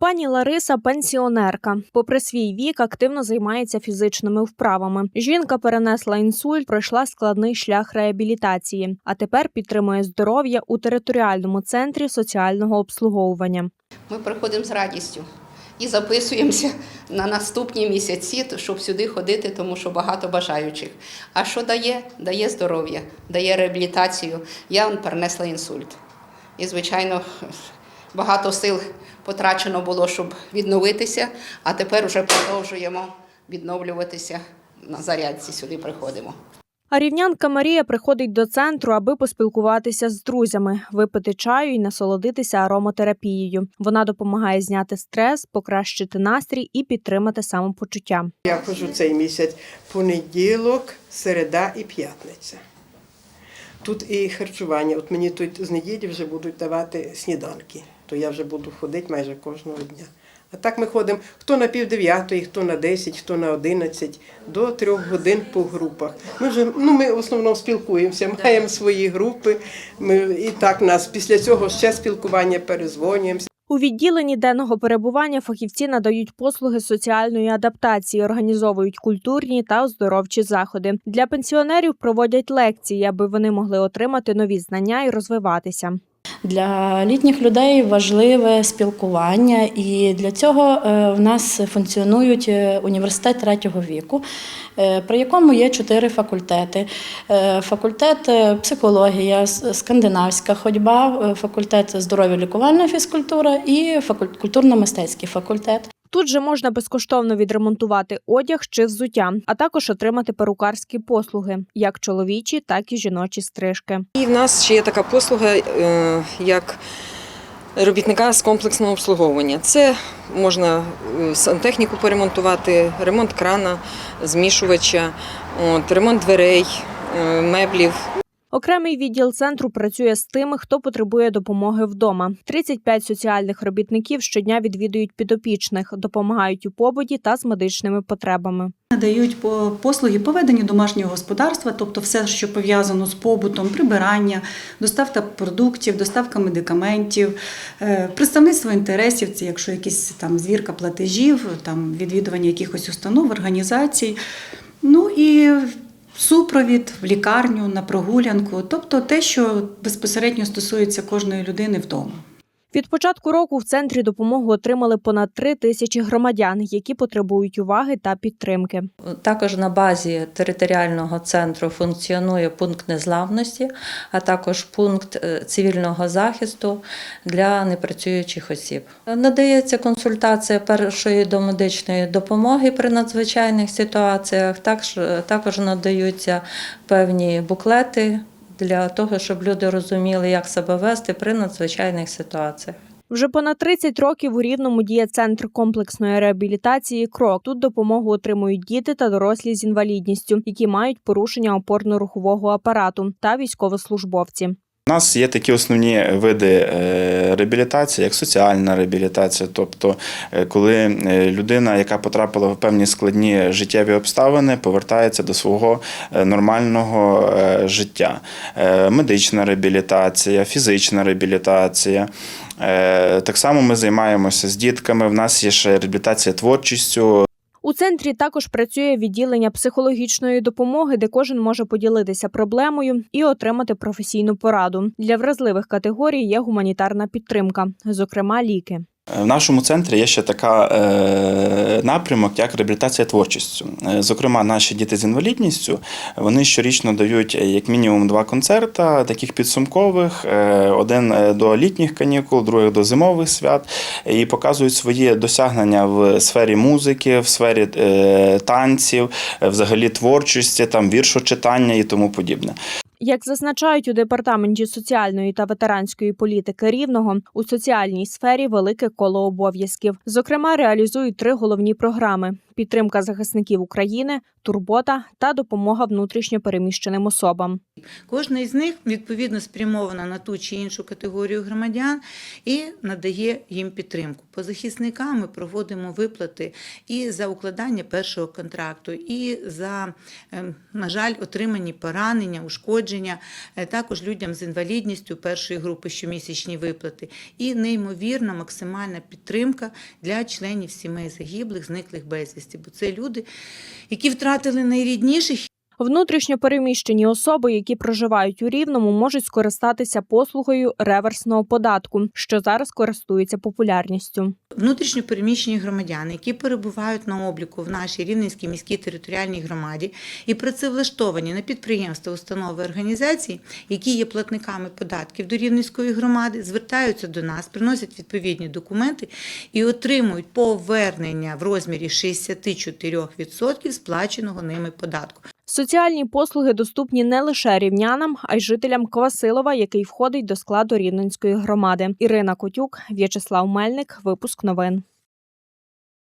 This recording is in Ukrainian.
Пані Лариса пенсіонерка. Попри свій вік, активно займається фізичними вправами. Жінка перенесла інсульт, пройшла складний шлях реабілітації, а тепер підтримує здоров'я у територіальному центрі соціального обслуговування. Ми приходимо з радістю і записуємося на наступні місяці, щоб сюди ходити, тому що багато бажаючих. А що дає? Дає здоров'я, дає реабілітацію. Я перенесла інсульт. І, звичайно, багато сил потрачено було, щоб відновитися, а тепер вже продовжуємо відновлюватися на зарядці. Сюди приходимо. А рівнянка Марія приходить до центру, аби поспілкуватися з друзями, випити чаю і насолодитися ароматерапією. Вона допомагає зняти стрес, покращити настрій і підтримати самопочуття. Я ходжу цей місяць понеділок, середа і п'ятниця. Тут і харчування. От мені тут з неділі вже будуть давати сніданки, то я вже буду ходити майже кожного дня. А так ми ходимо хто на пів дев'ятої, хто на 10, хто на 11, до трьох годин по групах. Ми вже ну ми в основному спілкуємося, маємо свої групи. Ми і так нас після цього ще спілкування перезвонюємося. У відділенні денного перебування фахівці надають послуги соціальної адаптації, організовують культурні та оздоровчі заходи. Для пенсіонерів проводять лекції, аби вони могли отримати нові знання і розвиватися. Для літніх людей важливе спілкування, і для цього е, в нас функціонують е, університет третього віку, е, при якому є чотири факультети: факультет психологія, скандинавська ходьба, факультет здоров'я лікувальна фізкультура і культурно-мистецький факультет. Тут же можна безкоштовно відремонтувати одяг чи взуття, а також отримати перукарські послуги, як чоловічі, так і жіночі стрижки. І в нас ще є така послуга, е, як робітника з комплексного обслуговування. Це можна е, сантехніку поремонтувати, ремонт крана, змішувача, ремонт дверей, е, меблів. Окремий відділ центру працює з тими, хто потребує допомоги вдома. 35 соціальних робітників щодня відвідують підопічних, допомагають у побуті та з медичними потребами. Надають по- послуги по веденню домашнього господарства, тобто все, що пов'язано з побутом, прибирання, доставка продуктів, доставка медикаментів, е, представництво інтересів, це якщо якісь там звірка платежів, там відвідування якихось установ, організацій. Ну і супровід в лікарню, на прогулянку, тобто те, що безпосередньо стосується кожної людини вдома. Від початку року в центрі допомогу отримали понад три тисячі громадян, які потребують уваги та підтримки. Також на базі територіального центру функціонує пункт незламності, а також пункт е, цивільного захисту для непрацюючих осіб. Надається консультація першої домедичної допомоги при надзвичайних ситуаціях. Також, також надаються певні буклети для того, щоб люди розуміли, як себе вести при надзвичайних ситуаціях. Вже понад 30 років у Рівному діє центр комплексної реабілітації Крок. Тут допомогу отримують діти та дорослі з інвалідністю, які мають порушення опорно-рухового апарату та військовослужбовці. У нас є такі основні види е, реабілітації, як соціальна реабілітація, тобто е, коли е, людина, яка потрапила в певні складні життєві обставини, повертається до свого нормального життя, медична реабілітація, фізична реабілітація. Так само ми займаємося з дітками. В нас є ще реабілітація творчістю, У центрі також працює відділення психологічної допомоги, де кожен може поділитися проблемою і отримати професійну пораду. Для вразливих категорій є гуманітарна підтримка, зокрема ліки. В нашому центрі є ще така е, напрямок, як реабілітація творчістю. Е, Зокрема, наші діти з інвалідністю вони щорічно дають е, як мінімум два концерта, таких підсумкових: е, один до літніх канікул, другий до зимових свят, і показують свої досягнення в сфері музики, в сфері е, танців, взагалі творчості, там віршочитання і тому подібне. Як зазначають у департаменті соціальної та ветеранської політики рівного, у соціальній сфері велике коло обов'язків. Зокрема, реалізують три головні програми: підтримка захисників України, турбота та допомога внутрішньо переміщеним особам. Кожна із них відповідно спрямована на ту чи іншу категорію громадян і надає їм підтримку. По захисникам ми проводимо виплати і за укладання першого контракту, і за, ем, на жаль, отримані поранення, ушкодження. е, також людям з інвалідністю першої групи щомісячні виплати і неймовірна максимальна підтримка для членів сімей загиблих, зниклих безвісті. Бо це люди, які втратили найрідніших Внутрішньо переміщені особи, які проживають у Рівному, можуть скористатися послугою реверсного податку, що зараз користується популярністю. Внутрішньо переміщені громадяни, які перебувають на обліку в нашій Рівненській міській територіальній громаді і працевлаштовані на підприємства, установи організації, які є платниками податків до Рівненської громади, звертаються до нас, приносять відповідні документи і отримують повернення в розмірі 64% сплаченого ними податку. Соціальні послуги доступні не лише рівнянам, а й жителям Квасилова, який входить до складу Рівненської громади. Ірина Котюк, В'ячеслав Мельник. Випуск новин.